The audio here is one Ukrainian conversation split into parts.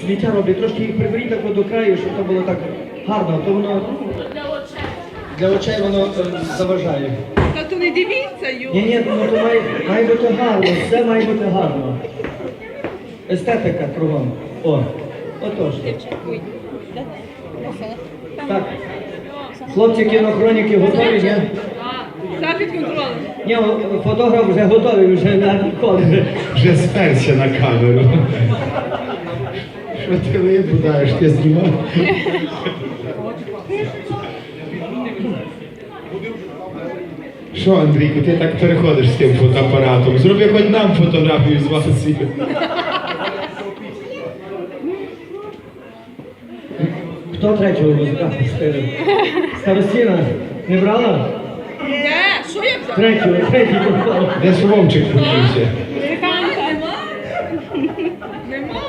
Сміття роблять, трошки їх приберіть так до краю, щоб то було так гарно, то воно для очей воно е, заважає. Та то не дивіться його. Ні, ні, ну то має, має бути гарно, все має бути гарно. Естетика кругом. О, отож. Так. Хлопці кінохроніки готові, ні? Все під контролем. Ні, фотограф вже готовий, вже на коли. Вже сперся на камеру. Що ти вибудаєш, ти знімав? Що, Андрійко, ти так переходиш з тим фотоапаратом? Зроби хоч нам фотографію з вас. Хто третього вибрати? Старостіна не брала? Де? Що я взяла? Третього, третій попав. Десь Вовчик подівся. Нема. Нема.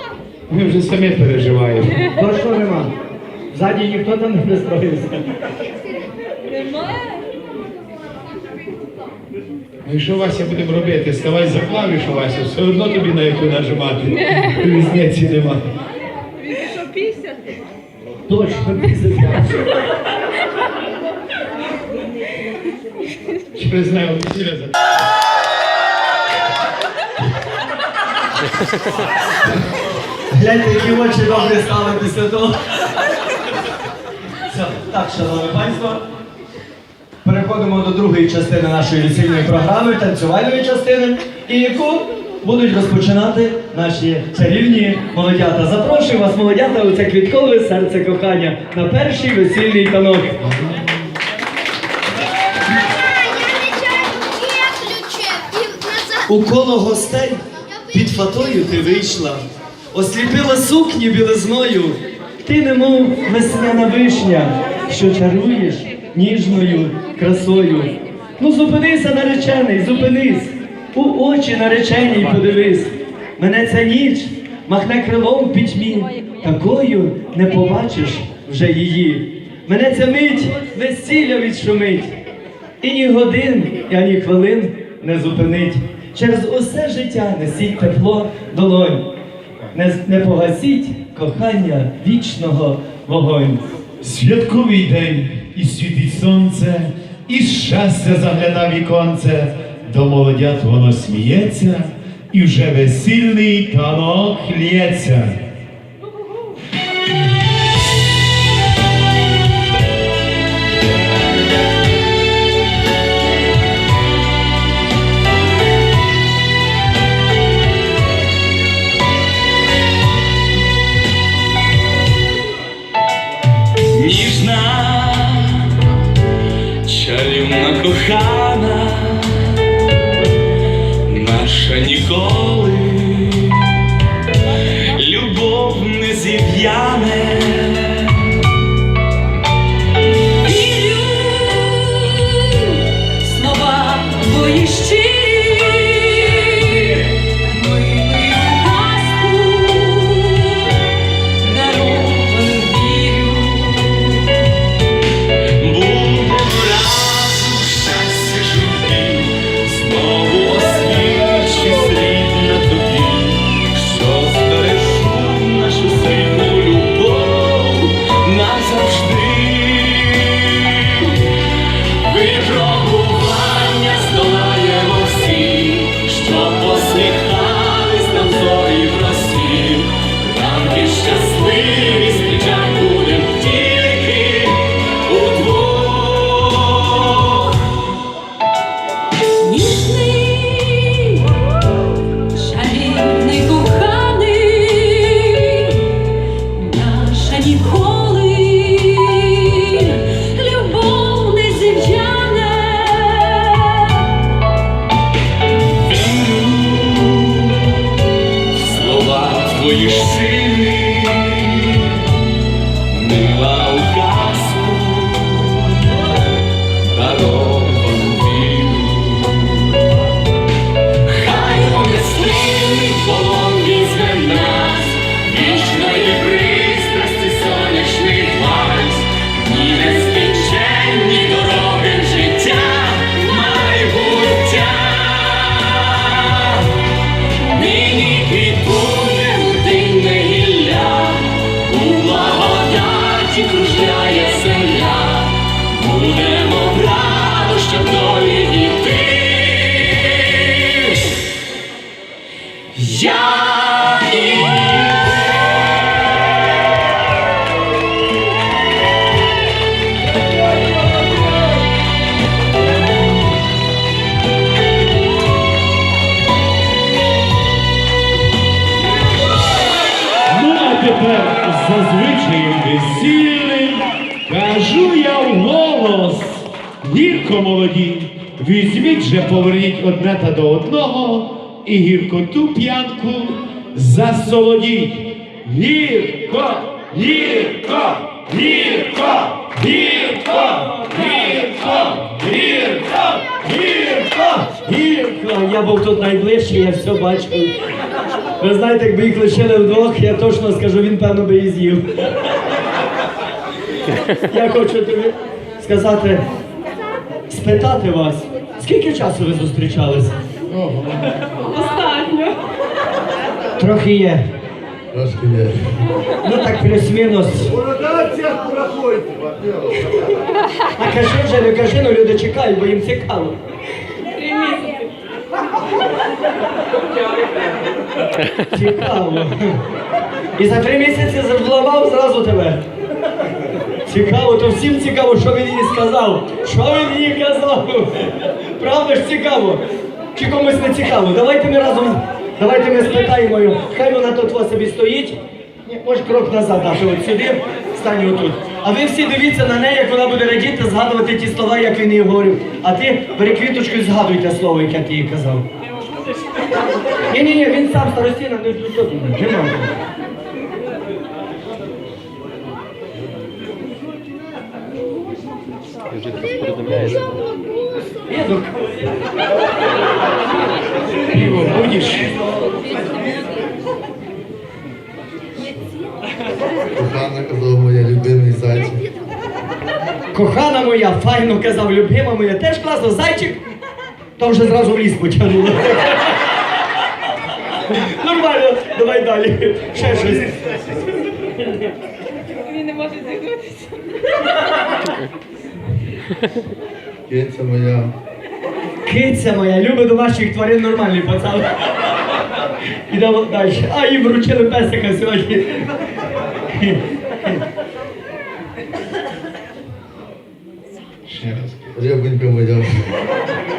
Ми вже самі переживаємо. Точно нема. Ззаді ніхто там не пристроївся. Ну і що Вася будемо робити? Ставай за клавішу, Вася, все одно тобі на яку нажимати. Різниці нема. Він пішов пісяти. Точно місяць. Через нього весілля за. Гляньте, які очі добре стали після того. Все, так, шановне панство. Переходимо до другої частини нашої весільної програми, танцювальної частини, і яку будуть розпочинати наші чарівні молодята. Запрошую вас, молодята, у це квіткове серце кохання на перший весільний танок. У коло гостей під фатою ти вийшла, осліпила сукні білизною, ти немов весняна вишня, що чаруєш ніжною красою. Ну зупинися, наречений, зупинись, у очі нареченій подивись. Мене ця ніч махне крилом в пітьмі, такою не побачиш вже її. Мене ця мить весілля відшумить. І ні годин, і ані хвилин не зупинить. Через усе життя несіть тепло долонь. Не, не погасіть кохання вічного вогонь. Святковий день, і світить сонце, і щастя загляда віконце, до молодят воно сміється, і вже весільний танок лється. Ніжна, чарівна кохана, наша ніколи, любов не зів'яне. Гірко молоді, візьміть же поверніть одне та до одного і гіркоту п'янку засолодіть. Гірко, гірко, гірко, гірко, гірко, гірко, гірко. Гірко, я був тут найближчий, я все бачив. Ви знаєте, якби їх лишили вдвох, я точно скажу, він певно би і з'їв. Я хочу тобі сказати, спитати вас, скільки часу ви зустрічалися? Останньо. Трохи є. Трошки є. Ну так плюс-мінус. А кажи вже, не кажи, ну люди чекають, бо їм цікаво. Три місяці. Цікаво. І за три місяці зламав зразу тебе. Цікаво, то всім цікаво, що він їй сказав. Що він їй казав? Правда ж цікаво? Чи комусь не цікаво? Давайте ми разом, давайте ми спитаємо її. Хай вона тут вас собі стоїть. Ні, може крок назад, а от сюди, стань отут. А ви всі дивіться на неї, як вона буде радіти, згадувати ті слова, як він їй говорив. А ти бери квіточку і згадуй те слово, яке ти їй казав. Ні, ні, він сам старостіна, не що нема. Дідок. Пиво будеш? Кохана казала моя любимий зайчик. Кохана моя, файно казав, любима моя, теж класно, зайчик. То вже зразу в ліс потягнуло. Нормально, давай далі. Ще щось. Він не може зігнутися. Киця моя. Киця моя, любить домашніх тварин нормальний пацан. Ідемо далі. А, їм вручили песика сьогодні. Ще раз. Рябонька моя.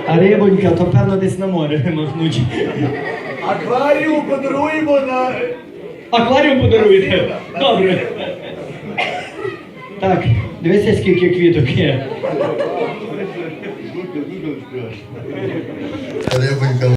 А рибонька, то певно десь на море махнуть. Акваріум подаруємо на Акваріум подаруєте? Добре. Так, дивися, скільки квіток є.